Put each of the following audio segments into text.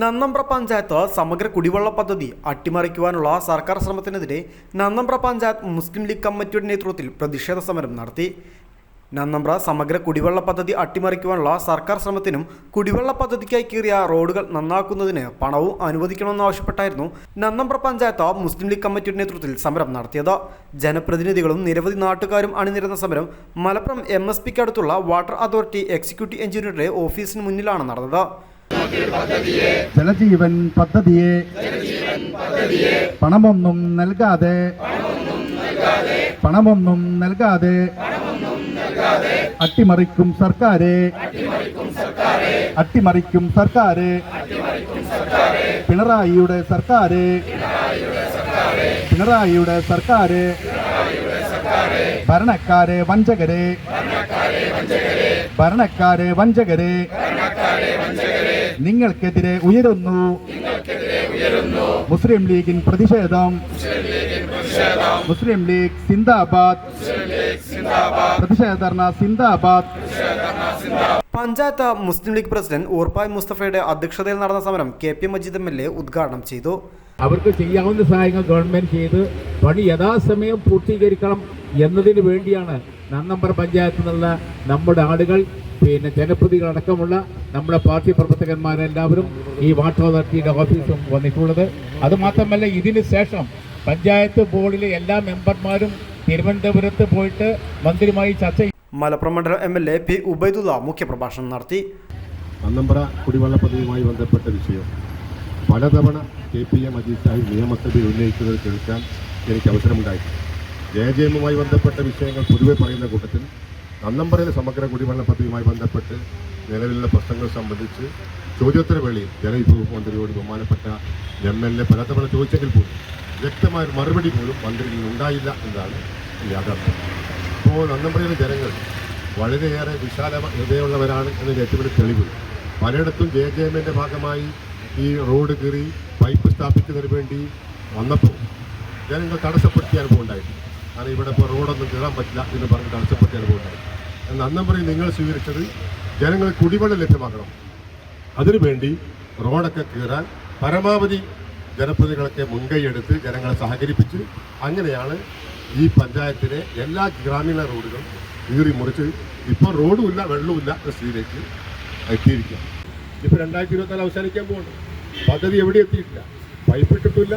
നന്നമ്പ്ര പഞ്ചായത്ത് സമഗ്ര കുടിവെള്ള പദ്ധതി അട്ടിമറിക്കുവാനുള്ള സർക്കാർ ശ്രമത്തിനെതിരെ നന്നമ്പ്ര പഞ്ചായത്ത് മുസ്ലിം ലീഗ് കമ്മിറ്റിയുടെ നേതൃത്വത്തിൽ പ്രതിഷേധ സമരം നടത്തി. നന്നമ്പ്ര സമഗ്ര കുടിവെള്ള പദ്ധതി അട്ടിമറിക്കുവാനുള്ള സർക്കാർ ശ്രമത്തിനും കുടിവെള്ള പദ്ധതിക്കായി കീറിയ റോഡുകൾ നന്നാക്കുന്നതിന് പണവും അനുവദിക്കണമെന്നാവശ്യപ്പെട്ടായിരുന്നു നന്നമ്പ്ര പഞ്ചായത്ത് മുസ്ലിം ലീഗ് കമ്മിറ്റിയുടെ നേതൃത്വത്തിൽ സമരം നടത്തിയത്. ജനപ്രതിനിധികളും നിരവധി നാട്ടുകാരും അണിനിരുന്ന സമരം Malappuram M S water authority executive എഞ്ചിനീയറുടെ ഓഫീസിന് മുന്നിലാണ് നടന്നത്. ജലജീവൻ പദ്ധതിയെ പണമൊന്നും നൽകാതെ പണമൊന്നും നൽകാതെ അട്ടിമറിക്കും സർക്കാരെ അട്ടിമറിക്കും സർക്കാരെ പിണറായിയുടെ സർക്കാരെ പിണറായിയുടെ സർക്കാരെ ഭരണക്കാരെ. വഞ്ചകരെ. ഭരണക്കാരെ വഞ്ചകരെ. നിങ്ങൾക്കെതിരെ ഉയരുന്നു. മുസ്ലിം ലീഗിൻ പ്രതിഷേധം. മുസ്ലിം ലീഗ് സിന്ദാബാദ്. പ്രതിഷേധർണ സിന്ദാബാദ്. പഞ്ചായത്ത് മുസ്ലിം ലീഗ് പ്രസിഡന്റ് ഊർപ്പായ് മുസ്തഫയുടെ അധ്യക്ഷതയിൽ നടന്ന സമരം K P Majeed M L A ഉദ്ഘാടനം ചെയ്തു. അവർക്ക് ചെയ്യാവുന്ന സഹായങ്ങൾ ഗവൺമെന്റ് ചെയ്ത് പണി യഥാസമയം പൂർത്തീകരിക്കണം എന്നതിന് വേണ്ടിയാണ് നന്നമ്പർ പഞ്ചായത്ത് നിന്നുള്ള നമ്മുടെ ആളുകൾ പിന്നെ ജനപ്രതികളടക്കമുള്ള നമ്മുടെ പാർട്ടി പ്രവർത്തകന്മാരെല്ലാവരും ഈ വാട്ടർ അതോറിറ്റിയുടെ ഓഫീസും വന്നിട്ടുള്ളത്. അതുമാത്രമല്ല ഇതിന് ശേഷം പഞ്ചായത്ത് ബോർഡിലെ എല്ലാ മെമ്പർമാരും തിരുവനന്തപുരത്ത് പോയിട്ട് മന്ത്രിയുമായി ചർച്ച മലപ്പുറം മണ്ഡലം M L A P Ubaidulla മുഖ്യപ്രഭാഷണം നടത്തി. അന്നമ്പ്ര കുടിവെള്ള പദ്ധതിയുമായി ബന്ധപ്പെട്ട വിഷയം. പലതവണ കെ പി എം അജീത് നിയമസഭയിൽ ഉന്നയിക്കുന്നത് കേൾക്കാൻ എനിക്ക് അവസരമുണ്ടായി. ജെ ജെ എമ്മുമായി ബന്ധപ്പെട്ട വിഷയങ്ങൾ പൊതുവെ പറയുന്ന കൂട്ടത്തിൽ നന്നമ്പറയിലെ സമഗ്ര കുടിവെള്ള പദ്ധതിയുമായി ബന്ധപ്പെട്ട് നിലവിലുള്ള പ്രശ്നങ്ങൾ സംബന്ധിച്ച് ചോദ്യോത്തര വേളയിൽ ജലവിഭവ മന്ത്രിയോട് ബഹുമാനപ്പെട്ട എം എൽ എ പലതവണ ചോദിച്ചെങ്കിൽ പോലും വ്യക്തമായ മറുപടി പോലും മന്ത്രിയിൽ നിന്നുണ്ടായില്ല എന്നതാണ് യാഥാർത്ഥ്യം. ഇപ്പോൾ അന്നമ്പ്രയിലെ ജനങ്ങൾ വളരെയേറെ വിശാല ഹൃദയമുള്ളവരാണ് എന്ന വലിയ തെളിവ്. പലയിടത്തും ജെ ജെ എമ്മിന്റെ ഭാഗമായി ഈ റോഡ് കീറി പൈപ്പ് സ്ഥാപിക്കുന്നതിന് വേണ്ടി വന്നപ്പോൾ ജനങ്ങൾ തടസ്സപ്പെടുത്തിയ അനുഭവം ഉണ്ടായിട്ടുണ്ട് കാരണം ഇവിടെ ഇപ്പോൾ റോഡൊന്നും കയറാൻ പറ്റില്ല എന്ന് പറഞ്ഞ് തടസ്സപ്പെടുത്തിയ അനുഭവം ഉണ്ടായി എന്നാൽ അന്നമ്പറയിൽ നിങ്ങൾ സ്വീകരിച്ചത് ജനങ്ങൾ കുടിവെള്ളം ലഭ്യമാക്കണം. അതിനുവേണ്ടി റോഡൊക്കെ കീറാൻ പരമാവധി ജനപ്രതികളൊക്കെ മുൻകൈയെടുത്ത് ജനങ്ങളെ സഹകരിപ്പിച്ച് അങ്ങനെയാണ് ഈ പഞ്ചായത്തിലെ എല്ലാ ഗ്രാമീണ റോഡുകളും കീറി മുറിച്ച് ഇപ്പോൾ റോഡുമില്ല വെള്ളവുമില്ല സ്ഥിതിയിലേക്ക് എത്തിയിരിക്കുക. ഇപ്പോൾ രണ്ടായിരത്തി ഇരുപത്തിനാല് അവസാനിക്കാൻ പോകുന്നു പദ്ധതി എവിടെ എത്തിയിട്ടില്ല. പൈപ്പ് ഇട്ടിട്ടില്ല.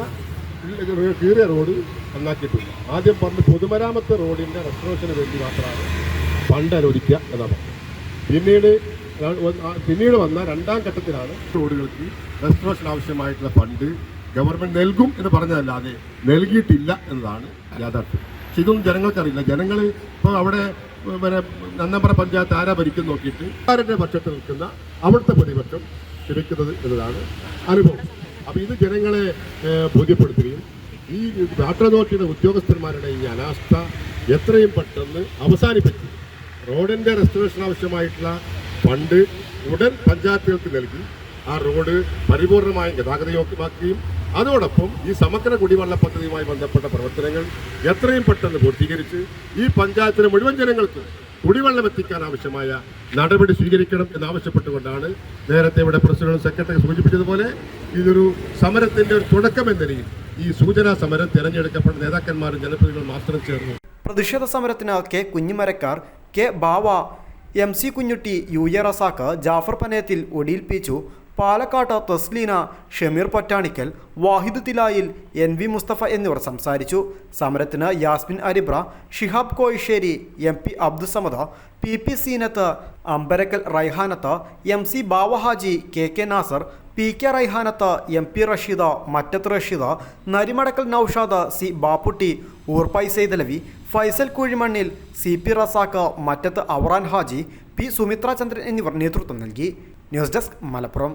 കീറിയ റോഡ് നന്നാക്കിയിട്ടില്ല. ആദ്യം പറഞ്ഞ് പൊതുമരാമത്ത് റോഡിന്റെ റെസ്ട്രോഷന് വേണ്ടി മാത്രമാണ് ഫണ്ട് അനുവദിക്കുക എന്നാണ് പിന്നീട് പിന്നീട് വന്ന രണ്ടാം ഘട്ടത്തിലാണ് റോഡുകൾക്ക് റെസ്ട്രോഷൻ ആവശ്യമായിട്ടുള്ള ഫണ്ട് ഗവൺമെന്റ് നൽകും എന്ന് പറഞ്ഞതല്ലാതെ നൽകിയിട്ടില്ല എന്നതാണ് യാഥാർത്ഥ്യം. പക്ഷെ ഇതൊന്നും ജനങ്ങൾക്കറിയില്ല. ജനങ്ങൾ ഇപ്പോൾ അവിടെ പിന്നെ പഞ്ചായത്ത് ആരാ ഭരിക്കും നോക്കിയിട്ട് ആരുടെ പക്ഷത്ത് നിൽക്കുന്ന അവിടുത്തെ പ്രതിപക്ഷം ക്ഷണിക്കുന്നത് എന്നതാണ് അനുഭവം. അപ്പോൾ ഇത് ജനങ്ങളെ ബോധ്യപ്പെടുത്തുകയും ഈ അതോറിറ്റിയുടെ ഉദ്യോഗസ്ഥന്മാരുടെ ഈ അനാസ്ഥ എത്രയും പെട്ടെന്ന് അവസാനിപ്പിച്ചു റോഡിന്റെ റെസ്റ്റോറേഷൻ ആവശ്യമായിട്ടുള്ള ഫണ്ട് ഉടൻ പഞ്ചായത്തുകൾക്ക് നൽകി. ആ റോഡ് പരിപൂർണമായും ഗതാഗതയോഗ്യമാക്കുകയും അതോടൊപ്പം ഈ സമഗ്ര കുടിവെള്ള പദ്ധതിയുമായി ബന്ധപ്പെട്ട പ്രവർത്തനങ്ങൾ എത്രയും പെട്ടെന്ന് പൂർത്തീകരിച്ച് ഈ പഞ്ചായത്തിലെ മുഴുവൻ ജനങ്ങൾക്ക് കുടിവെള്ളം എത്തിക്കാൻ ആവശ്യമായ നടപടി സ്വീകരിക്കണം എന്നാവശ്യപ്പെട്ടുകൊണ്ടാണ് നേരത്തെ ഇവിടെ പ്രസിഡന്റ് സെക്രട്ടറി സൂചിപ്പിച്ചതുപോലെ ഇതൊരു സമരത്തിന്റെ ഒരു തുടക്കം എന്ന നിലയിൽ ഈ സൂചനാ സമരം തിരഞ്ഞെടുക്കപ്പെട്ട നേതാക്കന്മാരും ജനപ്രതിനിധികളും മാത്രം ചേർന്നു. പ്രതിഷേധ സമരത്തിന് K Kunhimarakkar K Bava M C Kunhutty U A Razak Jafar Panayathil Odiyil Peechu Palakkatt Thasleena Shameer Pottanikkal Wahid Thilayil N V Mustafa എന്നിവർ സംസാരിച്ചു. സമരത്തിന് Yasmin Aribra Shihab Koyisseri M P Abdusamad P P Seenath Ambarakkal Raihanath M C Bavahaji K K Nasar P K Raihanath M P Rasheeda Mattath Rasheeda Narimadakkal Naushad C Bapputty Oorppai Saithalavi Faisal Kuzhimannil C P Razak Mattath Avaran Haji P Sumithra Chandran എന്നിവർ നേതൃത്വം നൽകി. News desk Malappuram.